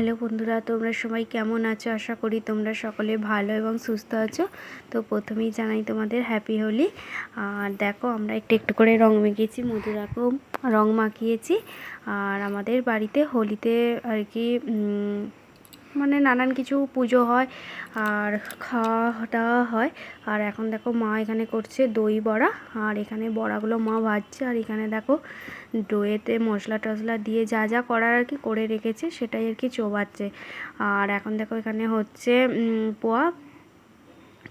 Hello বন্ধুরা, তোমরা সবাই কেমন আছো? আশা করি তোমরা সকলে ভালো এবং সুস্থ আছো। তো প্রথমেই জানাই তোমাদের হ্যাপি হোলি আর দেখো, আমরা একটু একটু করে রং মেখেছি, মধুরাকেও রং মাখিয়েছি। আর আমাদের বাড়িতে হোলিতে আর কি মানে নানান কিছু পুজো হয়, আর খাওয়া দাওয়া হয়। আর এখন দেখো মা এখানে করছে দই বড়া, আর এখানে বড়াগুলো মা ভাজছে। আর এখানে দেখো দইয়েতে মশলা টশলা দিয়ে যা যা করার আর কি করে রেখেছে, সেটাই আর কি চোবাচ্ছে। আর এখন দেখো এখানে হচ্ছে পোয়া।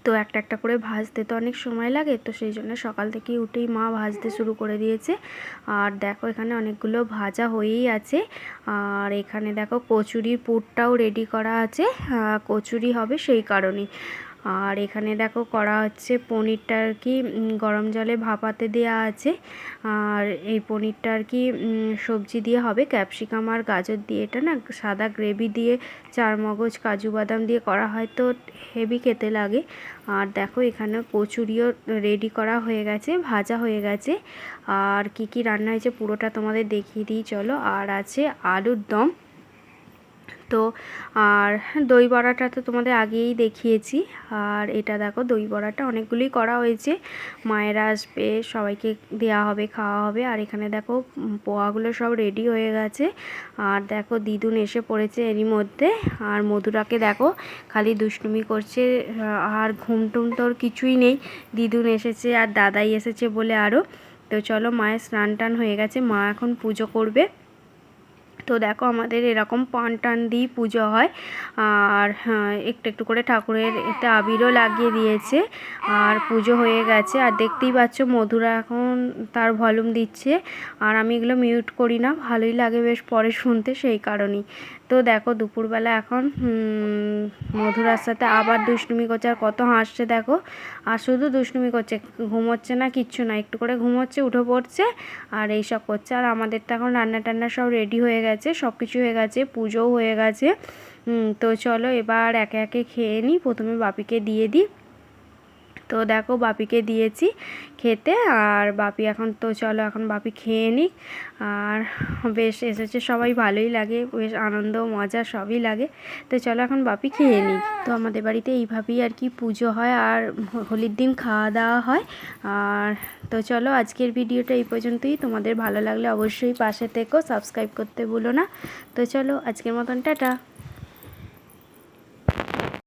তো একটা একটা করে ভাজতে তো অনেক সময় লাগে, তো সেই জন্য সকাল থেকেই উঠেই মা ভাজতে শুরু করে দিয়েছে। আর দেখো এখানে অনেকগুলো ভাজা হয়েই আছে। আর এখানে দেখো কচুরির পুরটাও রেডি করা আছে। কচুরি হবে সেই কারণেই। আর এখানে দেখো করা হচ্ছে পনিরটা আর কি গরম জলে ভাপাতে দেওয়া আছে। আর এই পনিরটা আর কি সবজি দিয়ে হবে ক্যাপসিকাম আর গাজর দিয়ে। এটা না সাদা গ্রেভি দিয়ে, চার মগজ কাজু বাদাম দিয়ে করা হয় তো হেভি খেতে লাগে। আর দেখো এখানে কচুরিও রেডি করা হয়ে গেছে, ভাজা হয়ে গেছে। আর কি কি রান্না হয়েছে পুরোটা তোমাদের দেখিয়ে দিই, চলো। আর আছে আলুর দম। তো আর দই বড়াটা তো তোমাদের আগেই দেখিয়েছি। আর এটা দেখো, দই বড়াটা অনেকগুলোই করা হয়েছে। মায়েরা আসবে, সবাইকে দেওয়া হবে, খাওয়া হবে। আর এখানে দেখো পোয়াগুলো সব রেডি হয়ে গেছে। আর দেখো, দিদুন এসে পড়েছে এরই মধ্যে। আর মধুরাকে দেখো, খালি দুষ্টুমি করছে। আর ঘুম টুম তোর কিছুই নেই। দিদুন এসেছে আর দাদাই এসেছে বলে আরও তো চলো, মায়ের স্নান টান হয়ে গেছে। মা এখন পুজো করবে। তো দেখো আমাদের এরকম পান টান দিয়ে পুজো হয়। আর হ্যাঁ, একটু একটু করে ঠাকুরের এতে আবিরও লাগিয়ে দিয়েছে। আর পুজো হয়ে গেছে। আর দেখতেই পাচ্ছ মধুরা এখন তার ভলিউম দিচ্ছে। আর আমি এগুলো মিউট করি না। ভালোই লাগে বেশ পরে শুনতে সেই কারণেই। তো দেখো দুপুরবেলা এখন মধুরার সাথে আবার দুষ্টুমি করছে আর কত হাসছে দেখো। আর শুধু দুষ্টুমি করছে, ঘুমোচ্ছে না, কিচ্ছু না, একটু করে ঘুমোচ্ছে, উঠে পড়ছে আর এই সব করছে। আর আমাদের তো এখন রান্না টান্না সব রেডি হয়ে গেছে, সব কিছু হয়ে গেছে, পুজোও হয়ে গেছে। তো চলো এবার একে একে খেয়ে নিই প্রথমে বাপিকে দিয়ে দিই। তো দেখো বাপিকে দিয়েছি খেতে, আর বাপি এখন তো চলো এখন বাপি খেয়ে নিক। আর বেশ, এসেছে সবাই ভালোই লাগে, বেশ আনন্দ, মজা সবই লাগে। তো চলো এখন বাপি খেয়ে নিক। তো আমাদের বাড়িতে এইভাবেই আর কি পুজো হয়, আর হোলির দিন খাওয়া দাওয়া হয়। আর তো চলো আজকের ভিডিওটা এই পর্যন্তই। তোমাদের ভালো লাগলে অবশ্যই পাশে থেকো, সাবস্ক্রাইব করতে ভুলো না। তো চলো আজকের মতন, টাটা।